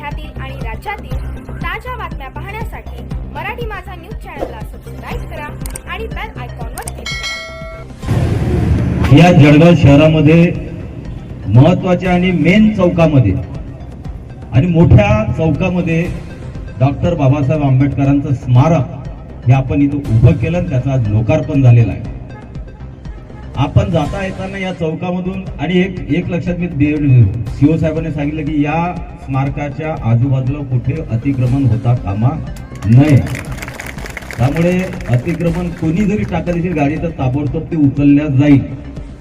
जिल्ह्यातील आणि राज्यातील ताज्या बातम्या पाहण्यासाठी मराठी माझा न्यूज चॅनलला सबस्क्राईब करा आणि बेल आयकॉनवर क्लिक करा. या जळगाव शहरामध्ये महत्त्वाच्या आणि मेन चौकामध्ये आणि मोठ्या चौकामध्ये डॉक्टर बाबासाहेब आंबेडकरांचं स्मारक हे आपण इथं उभं केलं त्याचं आज लोकार्पण झालेलं आहे. आपण जाता येताना या चौकामधून आणि एक एक लक्षात मी सीओ साहेबांनी सांगितलं की या स्मारकाच्या आजूबाजूला कुठे अतिक्रमण होता कामा नये. त्यामुळे अतिक्रमण कोणी जरी टाकत असेल गाडी तर ताबडतोब ते उचलल्या जाईल.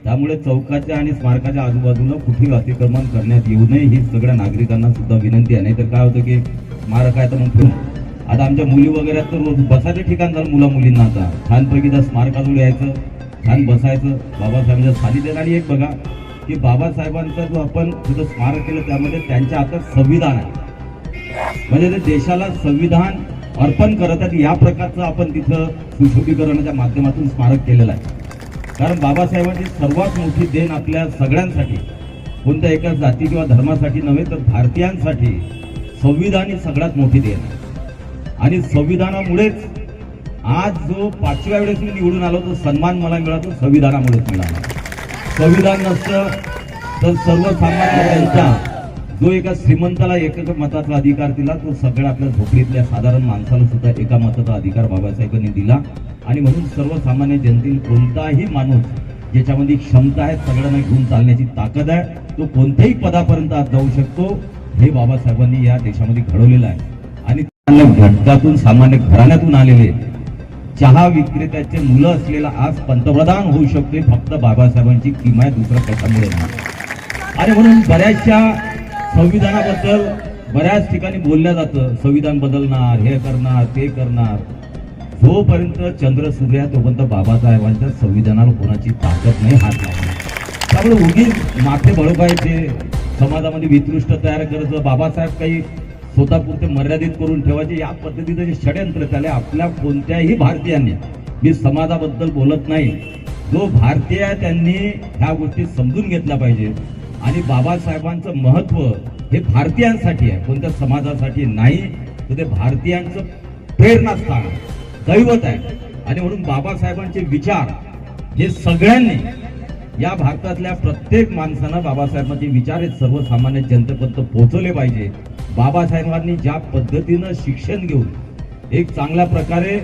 त्यामुळे चौकाच्या आणि स्मारकाच्या आजूबाजूला कुठे अतिक्रमण करण्यात येऊ नये ही सगळ्या नागरिकांना सुद्धा विनंती आहे. नाहीतर काय होतं की स्मारक आहे तर मग फिरून. आता आमच्या मुली वगैरे तर रोज बसायचं ठिकाण झालं मुला मुलींना आता. छानपैकी त्या स्मारकाजवळ यायचं. छान बसायचं. बाबासाहेबांच्या सानिध्यात आणि एक बघा की बाबासाहेबांचा जो आपण तिथं स्मारक केलं त्यामध्ये त्यांच्या हातात संविधान आहे. म्हणजे ते देशाला संविधान अर्पण करत आहेत या प्रकारचं आपण तिथं सुशोभीकरणाच्या माध्यमातून स्मारक केलेलं आहे. कारण बाबासाहेबांची सर्वात मोठी देण आपल्या सगळ्यांसाठी कोणत्या एका जाती किंवा धर्मासाठी नव्हे तर भारतीयांसाठी संविधान ही सगळ्यात मोठी देण आहे. आणि संविधानामुळेच आज जो पाचव्या वेळेस मी निवडून आलो तो सन्मान मला मिळाला तो संविधानामुळेच मिळाला. संविधान नसतं तर सर्वसामान्यांचा जो एका श्रीमंताला एकच मताचा अधिकार दिला तो सगळ्या आपल्या झोपडीतल्या साधारण माणसाला सुद्धा एका मताचा अधिकार बाबासाहेबांनी दिला. आणि म्हणून सर्वसामान्य जनतेतील कोणताही माणूस ज्याच्यामध्ये क्षमता आहे सगळ्यांना घेऊन चालण्याची ताकद आहे तो कोणत्याही पदापर्यंत आज जाऊ शकतो हे बाबासाहेबांनी या देशामध्ये घडवलेलं आहे. आणि घटकातून सामान्य घराण्यातून आलेले चहा विक्रेत्याचे मुलं असलेला आज पंतप्रधान होऊ शकते. फक्त बाबासाहेबांची किमाय दुसरं कशामुळे नाही. आणि म्हणून बऱ्याचशा संविधानाबद्दल बऱ्याच ठिकाणी बोलल्या जातं. संविधान बदलणार हे करणार ते करणार. जोपर्यंत चंद्र सूर्य तोपर्यंत बाबासाहेबांच्या संविधानाला कोणाची ताकद नाही हात लावणार त्यामुळे उगीच माथे बळपायचे समाजामध्ये वितृष्ट तयार करायचं बाबासाहेब काही स्वतःपुरते मर्यादित करून ठेवायचे या पद्धतीचं जे षडयंत्र त्याला आपल्या कोणत्याही भारतीयांनी मी समाजाबद्दल बोलत नाही. जो भारतीय त्यांनी ह्या गोष्टी समजून घेतल्या पाहिजे आणि बाबासाहेबांचं महत्त्व हे भारतीयांसाठी आहे कोणत्या समाजासाठी नाही तर ते भारतीयांचं प्रेरणास्थान दैवत आहे. आणि म्हणून बाबासाहेबांचे विचार हे सगळ्यांनी या भारतातल्या प्रत्येक माणसानं बाबासाहेबांचे विचार सर्वसामान्य जनतेपर्यंत पोहोचवले पाहिजे. बाबासाहेबांनी ज्या पद्धतीनं शिक्षण घेऊन एक चांगल्या प्रकारे